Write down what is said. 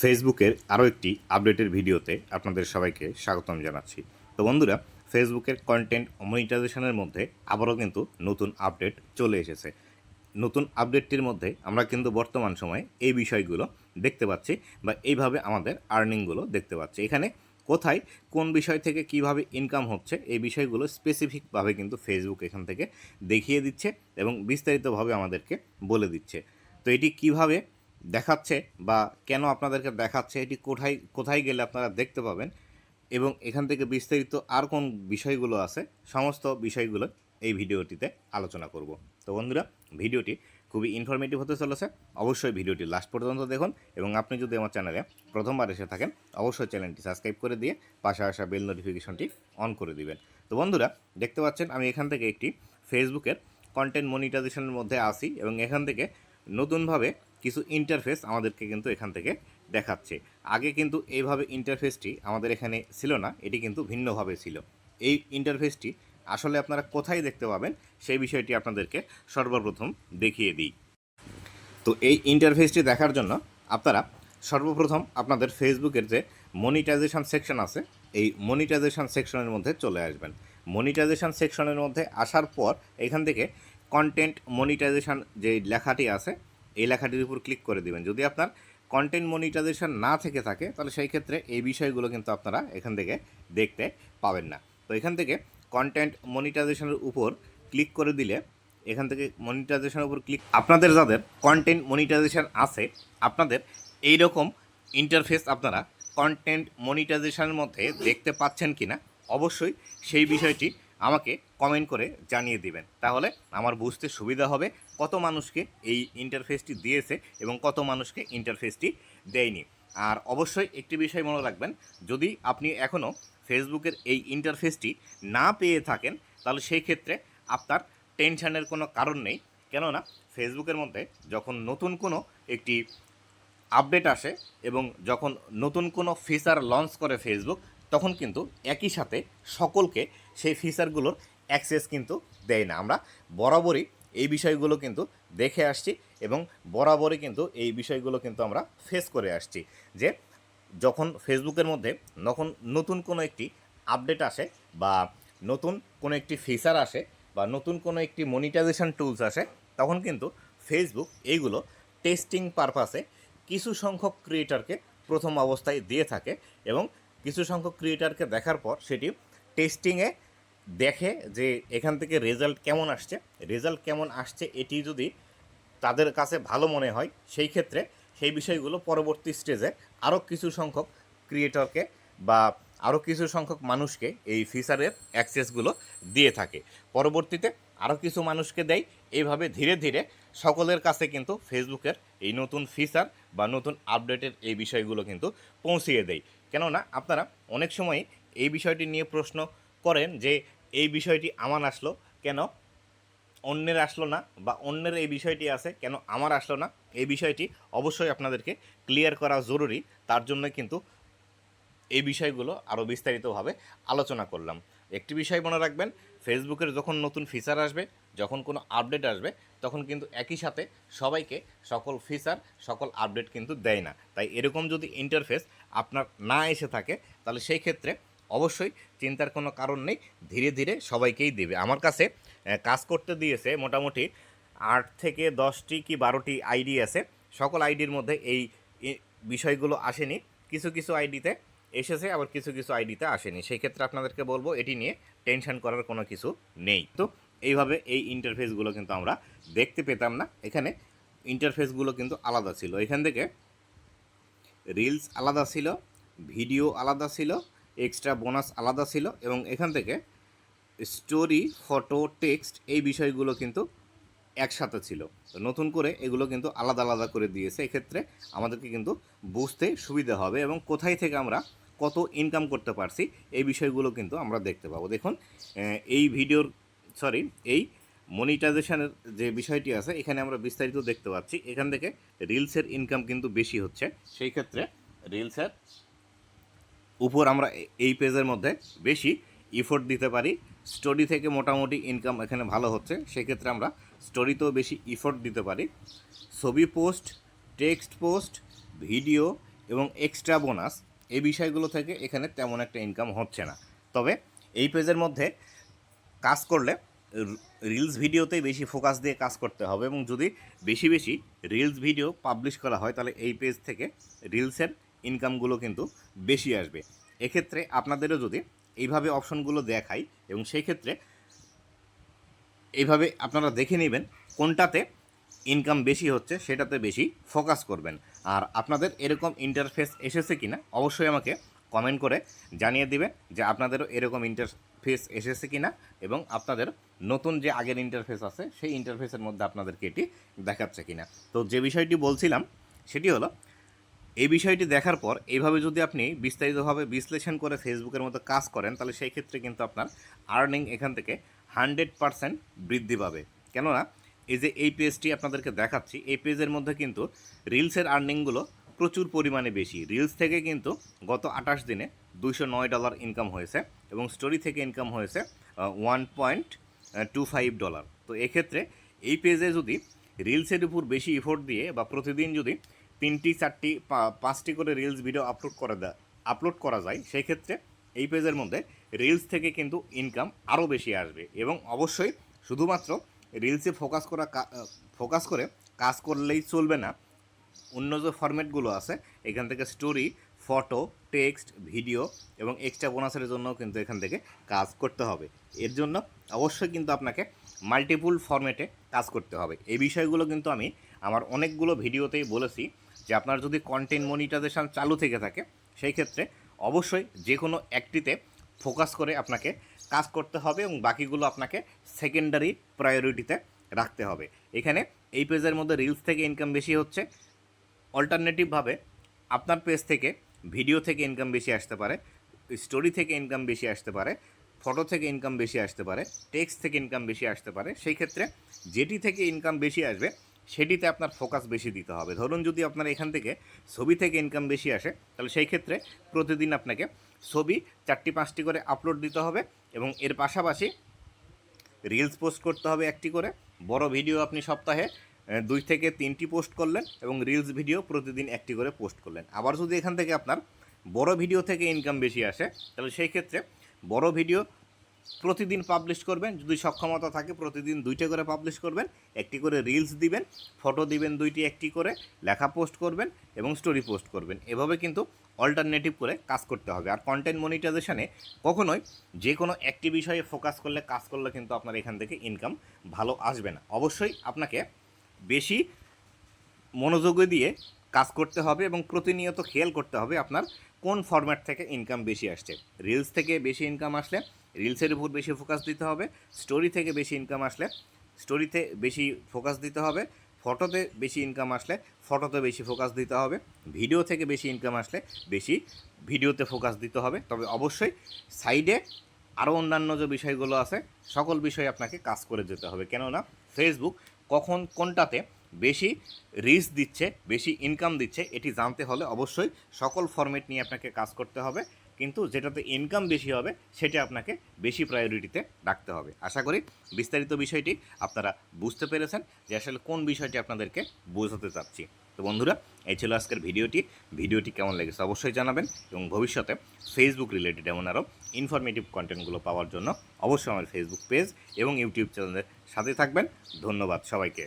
ফেসবুকের আরও একটি আপডেটের ভিডিওতে আপনাদের সবাইকে স্বাগতম জানাচ্ছি। তো বন্ধুরা, ফেসবুকের কন্টেন্ট মনিটাইজেশনের মধ্যে আবারও কিন্তু নতুন আপডেট চলে এসেছে। নতুন আপডেটটির মধ্যে আমরা কিন্তু বর্তমান সময়ে এই বিষয়গুলো দেখতে পাচ্ছি বা এইভাবে আমাদের আর্নিংগুলো দেখতে পাচ্ছি। এখানে কোথায়, কোন বিষয় থেকে কীভাবে ইনকাম হচ্ছে, এই বিষয়গুলো স্পেসিফিকভাবে কিন্তু ফেসবুক এখান থেকে দেখিয়ে দিচ্ছে এবং বিস্তারিতভাবে আমাদেরকে বলে দিচ্ছে। তো এটি কীভাবে দেখাচ্ছে বা কেন আপনাদেরকে দেখাচ্ছে, এটি কোথায় কোথায় গেলে আপনারা দেখতে পাবেন এবং এখান থেকে বিস্তারিত আর কোন বিষয়গুলো আছে, সমস্ত বিষয়গুলো এই ভিডিওটিতে আলোচনা করব। তো বন্ধুরা, ভিডিওটি খুবই ইনফরমেটিভ হতে চলেছে। অবশ্যই ভিডিওটি লাস্ট পর্যন্ত দেখুন এবং আপনি যদি আমার চ্যানেলে প্রথমবার এসে থাকেন, অবশ্যই চ্যানেলটি সাবস্ক্রাইব করে দিয়ে পাশে আসা বেল নোটিফিকেশনটি অন করে দিবেন। তো বন্ধুরা, দেখতে পাচ্ছেন আমি এখান থেকে একটি ফেসবুকের কন্টেন্ট মনিটাইজেশনের মধ্যে আসি এবং এখান থেকে নতুনভাবে কিছু ইন্টারফেস আমাদেরকে কিন্তু এখান থেকে দেখাচ্ছে। আগে কিন্তু এইভাবে ইন্টারফেসটি আমাদের এখানে ছিল না, এটি কিন্তু ভিন্নভাবে ছিল। এই ইন্টারফেসটি আসলে আপনারা কোথায় দেখতে পাবেন, সেই বিষয়টি আপনাদেরকে সর্বপ্রথম দেখিয়ে দিই। তো এই ইন্টারফেসটি দেখার জন্য আপনারা সর্বপ্রথম আপনাদের ফেসবুকের যে মনিটাইজেশন সেকশন আছে, এই মনিটাইজেশন সেকশনের মধ্যে চলে আসবেন। মনিটাইজেশন সেকশনের মধ্যে আসার পর এখান থেকে কন্টেন্ট মনিটাইজেশন যে লেখাটি আছে এই লেখাটির উপর ক্লিক করে দেবেন। যদি আপনার কন্টেন্ট মনিটাইজেশন না থেকে থাকে, তাহলে সেই ক্ষেত্রে এই বিষয়গুলো কিন্তু আপনারা এখান থেকে দেখতে পাবেন না। তো এখান থেকে কন্টেন্ট মনিটাইজেশনের উপর ক্লিক করে দিলে, এখান থেকে মনিটাইজেশনের উপর ক্লিক আপনাদের যাদের কন্টেন্ট মনিটাইজেশন আছে, আপনাদের এই রকম ইন্টারফেস আপনারা কন্টেন্ট মনিটাইজেশনের মধ্যে দেখতে পাচ্ছেন কিনা, অবশ্যই সেই বিষয়টি আমাকে কমেন্ট করে জানিয়ে দিবেন। তাহলে আমার বুঝতে সুবিধা হবে। কত মানুষকে এই ইন্টারফেসটি দিয়েছে এবং কত মানুষকে ইন্টারফেসটি দেয়নি। আর অবশ্যই একটি বিষয় মনে রাখবেন, যদি আপনি এখনও ফেসবুকের এই ইন্টারফেসটি না পেয়ে থাকেন, তাহলে সেই ক্ষেত্রে আপনার টেনশনের কোনো কারণ নেই। কেননা ফেসবুকের মধ্যে যখন নতুন কোনো একটি আপডেট আসে এবং যখন নতুন কোনো ফিচার লঞ্চ করে ফেসবুক তখন কিন্তু একই সাথে সকলকে সেই ফিচারগুলোর অ্যাক্সেস কিন্তু দেয় না। আমরা বরাবরই এই বিষয়গুলো কিন্তু দেখে আসছি এবং বরাবরই কিন্তু এই বিষয়গুলো কিন্তু আমরা ফেস করে আসছি যে যখন ফেসবুকের মধ্যে যখন নতুন কোনো একটি আপডেট আসে বা নতুন কোনো একটি ফিচার আসে বা নতুন কোনো একটি মনিটাইজেশন টুলস আসে, তখন কিন্তু ফেসবুক এইগুলো টেস্টিং পারপাসে কিছু সংখ্যক ক্রিয়েটারকে প্রথম অবস্থায় দিয়ে থাকে এবং কিছু সংখ্যক ক্রিয়েটারকে দেখার পর সেটি টেস্টিংয়ে দেখে যে এখান থেকে রেজাল্ট কেমন আসছে। রেজাল্ট কেমন আসছে এটি যদি তাদের কাছে ভালো মনে হয়, সেই ক্ষেত্রে সেই বিষয়গুলো পরবর্তী স্টেজে আরও কিছু সংখ্যক ক্রিয়েটরকে বা আরও কিছু সংখ্যক মানুষকে এই ফিচারের অ্যাক্সেসগুলো দিয়ে থাকে। পরবর্তীতে আরও কিছু মানুষকে দেয়। এইভাবে ধীরে ধীরে সকলের কাছে কিন্তু ফেসবুকের এই নতুন ফিচার বা নতুন আপডেটের এই বিষয়গুলো কিন্তু পৌঁছিয়ে দেয়। কেননা আপনারা অনেক সময় এই বিষয়টি নিয়ে প্রশ্ন করেন যে এই বিষয়টি আমার আসলো, কেন অন্যের আসলো না বা অন্যের এই বিষয়টি আছে, কেন আমার আসলো না? এই বিষয়টি অবশ্যই আপনাদেরকে ক্লিয়ার করা জরুরি। তার জন্য কিন্তু এই বিষয়গুলো আরও বিস্তারিতভাবে আলোচনা করলাম। একটি বিষয় মনে রাখবেন, ফেসবুকের যখন নতুন ফিচার আসবে, যখন কোনো আপডেট আসবে, তখন কিন্তু একই সাথে সবাইকে সকল ফিচার সকল আপডেট কিন্তু দেয় না। তাই এরকম যদি ইন্টারফেস আপনার না এসে থাকে, তাহলে সেই ক্ষেত্রে অবশ্যই চিন্তার কোনো কারণ নেই, ধীরে ধীরে সবাইকেই দেবে। আমার কাছে কাজ করতে দিয়েছে মোটামুটি আট থেকে দশটি কি বারোটি আইডি আছে। সকল আইডির মধ্যে এই বিষয়গুলো আসেনি। কিছু কিছু আইডিতে এসেছে, আবার কিছু কিছু আইডিতে আসেনি। সেই ক্ষেত্রে আপনাদেরকে বলব, এটি নিয়ে টেনশন করার কোনো কিছু নেই। তো এইভাবে এই ইন্টারফেসগুলো কিন্তু আমরা দেখতে পেতাম না। এখানে ইন্টারফেসগুলো কিন্তু আলাদা ছিল। এখান থেকে রিলস আলাদা ছিল ভিডিও আলাদা ছিল এক্সট্রা বোনাস আলাদা ছিল এবং এখান থেকে স্টোরি ফটো টেক্সট এই বিষয়গুলো কিন্তু একসাথে ছিল। তো নতুন করে এগুলো কিন্তু আলাদা আলাদা করে দিয়েছে। এক্ষেত্রে আমাদেরকে কিন্তু বুঝতে সুবিধা হবে এবং কোথায় থেকে আমরা কত ইনকাম করতে পারছি এই বিষয়গুলো কিন্তু আমরা দেখতে পাবো। দেখুন এই ভিডিওর সরি এই মনিটাইজেশনের যে বিষয়টি আছে, এখানে আমরা বিস্তারিত দেখতে পাচ্ছি। এখান থেকে রিলসের ইনকাম কিন্তু বেশি হচ্ছে। সেই ক্ষেত্রে রিলসের উপর আমরা এই পেজের মধ্যে বেশি ইফোর্ট দিতে পারি। স্টোরি থেকে মোটামুটি ইনকাম এখানে ভালো হচ্ছে। সেক্ষেত্রে আমরা স্টোরিতেও বেশি ইফোর্ট দিতে পারি। ছবি পোস্ট টেক্সট পোস্ট ভিডিও এবং এক্সট্রা বোনাস এই বিষয়গুলো থেকে এখানে তেমন একটা ইনকাম হচ্ছে না। তবে এই পেজের মধ্যে কাজ করলে রিলস ভিডিওতেই বেশি ফোকাস দিয়ে কাজ করতে হবে এবং যদি বেশি বেশি রিলস ভিডিও পাবলিশ করা হয়, তাহলে এই পেজ থেকে রিলসের ইনকামগুলো কিন্তু বেশি আসবে। এক্ষেত্রে আপনাদেরও যদি এইভাবে অপশনগুলো দেখাই এবং সেই ক্ষেত্রে এইভাবে আপনারা দেখে নেবেন কোনটাতে ইনকাম বেশি হচ্ছে, সেটাতে বেশি ফোকাস করবেন। আর আপনাদের এরকম ইন্টারফেস এসেছে কিনা অবশ্যই আমাকে কমেন্ট করে জানিয়ে দিবেন যে আপনাদেরও এরকম ইন্টারফেস এসেছে কিনা এবং আপনাদের নতুন যে আগের ইন্টারফেস আছে, সেই ইন্টারফেসের মধ্যে আপনাদেরকে এটি দেখাচ্ছে কিনা। তো যে বিষয়টি বলছিলাম, সেটি হলো এই বিষয়টি দেখার পর এইভাবে যদি আপনি বিস্তারিতভাবে বিশ্লেষণ করে ফেসবুকের মতো কাজ করেন, তাহলে সেই ক্ষেত্রে কিন্তু আপনার আর্নিং এখান থেকে হান্ড্রেড পারসেন্ট বৃদ্ধি পাবে। কেননা, এই যে এই পেজটি আপনাদেরকে দেখাচ্ছি, এই পেজের মধ্যে কিন্তু রিলসের আর্নিংগুলো প্রচুর পরিমাণে বেশি। রিলস থেকে কিন্তু গত আঠাশ দিনে দুইশো নয় ডলার ইনকাম হয়েছে এবং স্টোরি থেকে ইনকাম হয়েছে one point two five dollar তো এক্ষেত্রে এই পেজে যদি রিলসের উপর বেশি এফোর্ট দিয়ে বা প্রতিদিন যদি তিনটি, চারটি পাঁচটি করে রিলস ভিডিও আপলোড করা দেয় আপলোড করা যায়। সেই ক্ষেত্রে এই পেজের মধ্যে রিলস থেকে কিন্তু ইনকাম আরও বেশি আসবে এবং অবশ্যই শুধুমাত্র রিলসে ফোকাস করা ফোকাস করে কাজ করলেই চলবে না। অন্য যে ফরম্যাটগুলো আছে, এখান থেকে স্টোরি ফটো টেক্সট ভিডিও এবং এক্সট্রা বোনাসের জন্য কিন্তু এখান থেকে কাজ করতে হবে। এর জন্য অবশ্যই কিন্তু আপনাকে মাল্টিপুল ফরম্যাটে কাজ করতে হবে। এই বিষয়গুলো কিন্তু আমি আমার অনেকগুলো ভিডিওতেই বলেছি। যে আপনার যদি কন্টেন্ট মনিটাইজেশন চালু থেকে থাকে, সেই ক্ষেত্রে অবশ্যই যে কোনো একটিতে ফোকাস করে আপনাকে কাজ করতে হবে এবং বাকিগুলো আপনাকে সেকেন্ডারি প্রায়োরিটিতে রাখতে হবে। এখানে এই পেজের মধ্যে রিলস থেকে ইনকাম বেশি হচ্ছে। অল্টারনেটিভভাবে আপনার পেজ থেকে ভিডিও থেকে ইনকাম বেশি আসতে পারে স্টোরি থেকে ইনকাম বেশি আসতে পারে ফটো থেকে ইনকাম বেশি আসতে পারে টেক্সট থেকে ইনকাম বেশি আসতে পারে। সেই ক্ষেত্রে যেটি থেকে ইনকাম বেশি আসবে সেটিতে আপনার ফোকাস বেশি দিতে হবে। ধরুন যদি আপনার এখান থেকে ছবি থেকে ইনকাম বেশি আসে, তাহলে সেই ক্ষেত্রে প্রতিদিন আপনাকে ছবি চারটি, পাঁচটি করে আপলোড দিতে হবে এবং এর পাশাপাশি রিলস পোস্ট করতে হবে একটি করে। বড় ভিডিও আপনি সপ্তাহে দুই থেকে তিনটি পোস্ট করলেন এবং রিলস ভিডিও প্রতিদিন একটি করে পোস্ট করলেন। আবার যদি এখান থেকে আপনার বড় ভিডিও থেকে ইনকাম বেশি আসে, তাহলে সেই ক্ষেত্রে বড় ভিডিও প্রতিদিন পাবলিশ করবেন, যদি সক্ষমতা থাকে প্রতিদিন দুইটা করে পাবলিশ করবেন, একটি করে রিলস দিবেন ফটো দিবেন দুইটি, একটি করে লেখা পোস্ট করবেন এবং স্টোরি পোস্ট করবেন। এভাবে কিন্তু অল্টারনেটিভ করে কাজ করতে হবে। আর কন্টেন্ট মনিটাইজেশনে কখনোই যে কোনো একটি বিষয়ে ফোকাস করলে, কাজ করলে কিন্তু আপনার এখান থেকে ইনকাম ভালো আসবে না। অবশ্যই আপনাকে বেশি মনোযোগ দিয়ে কাজ করতে হবে এবং প্রতিনিয়ত খেয়াল করতে হবে আপনার কোন ফরম্যাট থেকে ইনকাম বেশি আসছে। রিলস থেকে বেশি ইনকাম আসলে রিলসের উপর বেশি ফোকাস দিতে হবে স্টোরি থেকে বেশি ইনকাম আসলে স্টোরিতে বেশি ফোকাস দিতে হবে ফটোতে বেশি ইনকাম আসলে ফটোতে বেশি ফোকাস দিতে হবে ভিডিও থেকে বেশি ইনকাম আসলে বেশি ভিডিওতে ফোকাস দিতে হবে। তবে অবশ্যই সাইডে আরও অন্যান্য যে বিষয়গুলো আছে, সকল বিষয়ে আপনাকে কাজ করে যেতে হবে। কেননা ফেসবুক কখন কোনটাতে বেশি রিস্ক দিচ্ছে, বেশি ইনকাম দিচ্ছে, এটি জানতে হলে অবশ্যই সকল ফরম্যাট নিয়ে আপনাকে কাজ করতে হবে। কিন্তু যেটাতে ইনকাম বেশি হবে, সেটা আপনাকে বেশি প্রায়োরিটিতে রাখতে হবে। আশা করি বিস্তারিত বিষয়টি আপনারা বুঝতে পেরেছেন যে আসলে কোন বিষয়টি আপনাদেরকে বোঝাতে চাচ্ছি। তো বন্ধুরা, এই ছিল আজকের ভিডিওটি। ভিডিওটি কেমন লেগেছে অবশ্যই জানাবেন এবং ভবিষ্যতে ফেসবুক রিলেটেড এমন আরও ইনফরমেটিভ কন্টেন্টগুলো পাওয়ার জন্য অবশ্যই আমার ফেসবুক পেজ এবং ইউটিউব চ্যানেলের সাথে থাকবেন। ধন্যবাদ সবাইকে।